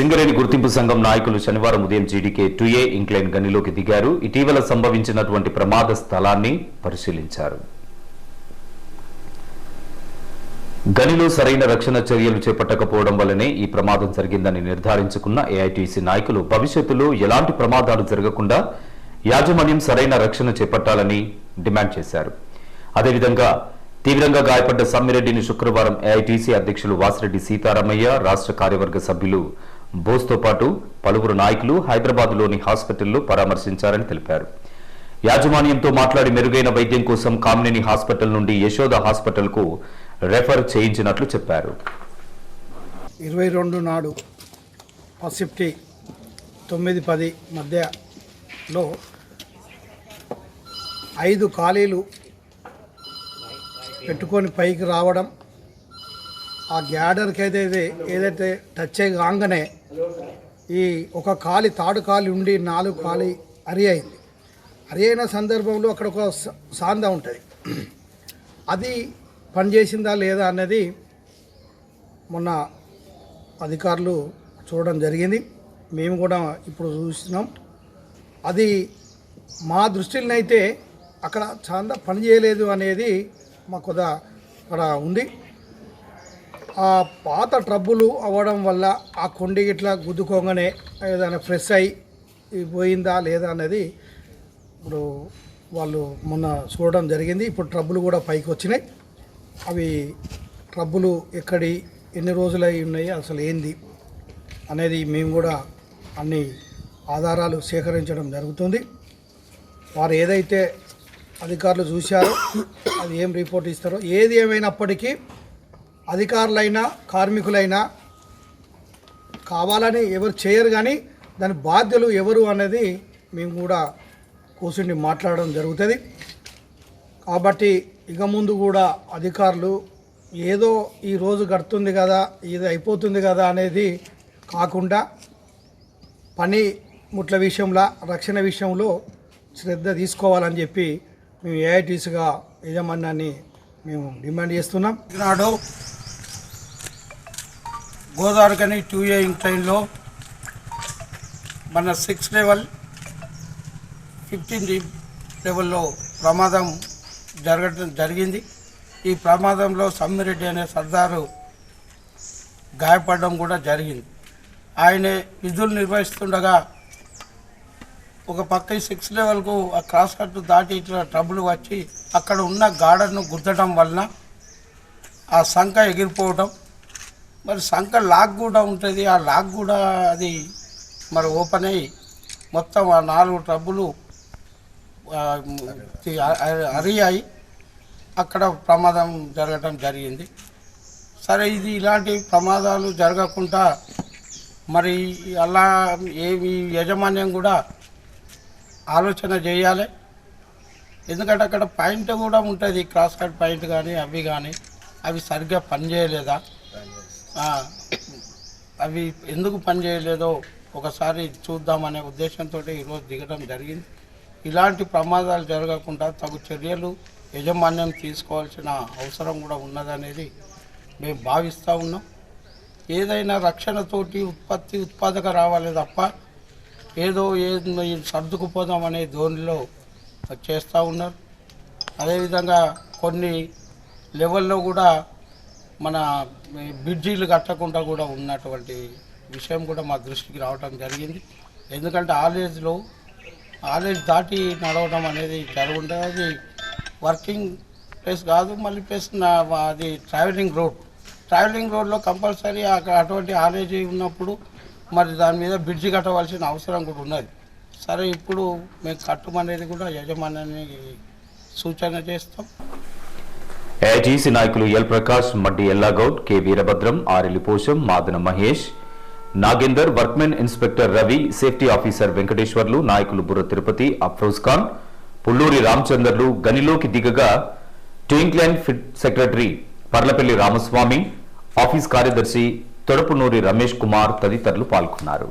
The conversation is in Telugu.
సింగరేణి గుర్తింపు సంఘం నాయకులు శనివారం ఉదయం జీడీకే టుఏ ఇంక్లైన్ గనిలోకి దిగారు. ఇటీవల సంభవించినటువంటి ప్రమాద స్థలాన్ని పరిశీలించారు. గనిలో సరైన రక్షణ చర్యలు చేపట్టకపోవడం వల్లనే ఈ ప్రమాదం జరిగిందని నిర్ధారించుకున్న ఏఐటీసీ నాయకులు భవిష్యత్తులో ఎలాంటి ప్రమాదాలు జరగకుండా యాజమాన్యం సరైన రక్షణ చేపట్టాలని డిమాండ్ చేశారు. అదేవిధంగా తీవ్రంగా గాయపడ్డ సమ్మిరెడ్డిని శుక్రవారం ఏఐటీసీ అధ్యక్షులు వాసిరెడ్డి సీతారామయ్య రాష్ట్ర కార్యవర్గ సభ్యులు బోస్తో పాటు పలువురు నాయకులు హైదరాబాద్లోని హాస్పిటల్లో పరామర్శించారని తెలిపారు. యాజమాన్యంతో మాట్లాడి మెరుగైన వైద్యం కోసం కామినేని హాస్పిటల్ నుండి యశోద హాస్పిటల్కు రెఫర్ చేయించినట్లు చెప్పారు. ఇరవై రెండు నాడు పసిఫ్టీ తొమ్మిది పది మధ్యలో ఐదు ఖాళీలు పెట్టుకొని పైకి రావడం ఆ గ్యాడర్కి అయితే ఏదైతే టచ్ అయ్యి కాగానే ఈ ఒక కాలి తాడు కాలి ఉండి నాలుగు కాలి అరి అయింది. అరి అయిన సందర్భంలో అక్కడ ఒక సాంద ఉంటుంది. అది పనిచేసిందా లేదా అన్నది మొన్న అధికారులు చూడడం జరిగింది. మేము కూడా ఇప్పుడు చూస్తున్నాం. అది మా దృష్టిలోనైతే అక్కడ చాలా పని చేయలేదు అనేది మాకు కొద్దిగా అక్కడ ఉంది. ఆ పాత ట్రబ్బులు అవ్వడం వల్ల ఆ కొండి ఇట్లా గుద్దుకోగానే ఏదైనా ఫ్రెష్ అయి పోయిందా లేదా అనేది ఇప్పుడు వాళ్ళు మొన్న చూడడం జరిగింది. ఇప్పుడు ట్రబ్బులు కూడా పైకి వచ్చినాయి. అవి ట్రబ్బులు ఎక్కడి ఎన్ని రోజులు అయి ఉన్నాయి అసలు ఏంది అనేది మేము కూడా అన్ని ఆధారాలు సేకరించడం జరుగుతుంది. వారు ఏదైతే అధికారులు చూశారో అది ఏం రిపోర్ట్ ఇస్తారో ఏది ఏమైనప్పటికీ అధికారులైనా కార్మికులైనా కావాలని ఎవరు చేయరు కానీ దాని బాధ్యులు ఎవరు అనేది మేము కూడా కూర్చుని మాట్లాడడం జరుగుతుంది. కాబట్టి ఇక ముందు కూడా అధికారులు ఏదో ఈ రోజు గడుతుంది కదా ఇది అయిపోతుంది కదా అనేది కాకుండా పని ముట్ల విషయంలో రక్షణ విషయంలో శ్రద్ధ తీసుకోవాలని చెప్పి మేము ఏఐటీసీగా యజమాన్యాన్ని మేము డిమాండ్ చేస్తున్నాం. నాడు గోదావరికని టూ ఏ ఇంక్లైన్లో మన సిక్స్ లెవెల్ ఫిఫ్టీన్ లెవెల్లో ప్రమాదం జరగడం జరిగింది. ఈ ప్రమాదంలో సమ్మిరెడ్డి అనే సర్దారు గాయపడడం కూడా జరిగింది. ఆయన విధులు నిర్వహిస్తుండగా ఒక పక్క సిక్స్ లెవెల్కు ఆ క్రాస్ కట్ దాటి ఇట్లా ట్రబుల్ వచ్చి అక్కడ ఉన్న గార్డర్ను గుద్దడం వలన ఆ సంఖ ఎగిరిపోవడం మరి సంఖ లాక్ కూడా ఉంటుంది. ఆ లాక్ కూడా అది మరి ఓపెన్ అయ్యి మొత్తం ఆ నాలుగు టబ్బులు అరియాయి. అక్కడ ప్రమాదం జరగటం జరిగింది. సరే ఇది ఇలాంటి ప్రమాదాలు జరగకుండా మరి అలా ఏమి యజమాన్యం కూడా ఆలోచన చేయాలి. ఎందుకంటే అక్కడ పాయింట్ కూడా ఉంటుంది. క్రాస్ కట్ పాయింట్ కానీ అవి కానీ అవి సరిగ్గా పనిచేయలేదా? అవి ఎందుకు పనిచేయలేదో ఒకసారి చూద్దామనే ఉద్దేశంతో ఈరోజు దిగడం జరిగింది. ఇలాంటి ప్రమాదాలు జరగకుండా తగు చర్యలు యజమాన్యం తీసుకోవాల్సిన అవసరం కూడా ఉన్నదనేది మేము భావిస్తూ ఉన్నాం. ఏదైనా రక్షణతోటి ఉత్పత్తి ఉత్పాదక రావాలి తప్ప ఏదో ఏదో సర్దుకుపోదాం అనే ధోనిలో చేస్తూ ఉన్నారు. అదేవిధంగా కొన్ని లెవెల్లో కూడా మన బ్రిడ్జీలు కట్టకుండా కూడా ఉన్నటువంటి విషయం కూడా మా దృష్టికి రావడం జరిగింది. ఎందుకంటే ఆలేజ్లో ఆలేజ్ దాటి నడవడం అనేది జరుగుంటే అది వర్కింగ్ ప్లేస్ కాదు. మళ్ళీ ప్లేస్ నా అది ట్రావెలింగ్ రోడ్. ట్రావెలింగ్ రోడ్లో కంపల్సరీ అక్కడ అటువంటి ఆలేజ్ ఉన్నప్పుడు మరి దాని మీద బ్రిడ్జి కట్టవలసిన అవసరం కూడా ఉన్నది. సరే ఇప్పుడు మేము కట్టమనేది కూడా యజమానాన్ని సూచన చేస్తాం. ఏఐటీసీ నాయకులు L Prakash Maddi Ellagoud K Veerabhadram Areli Posham Madana Mahesh Nagender workmen inspector Ravi safety officer Venkateswarlu నాయకులు బుర్ర తిరుపతి అఫ్రోజ్ ఖాన్ పుల్లూరి రామచందర్లు గనిలోకి దిగగా twin incline pit secretary Parlapalli Ramaswamy office కార్యదర్శి తొడపునూరి రమేష్ కుమార్ తదితరులు పాల్గొన్నారు.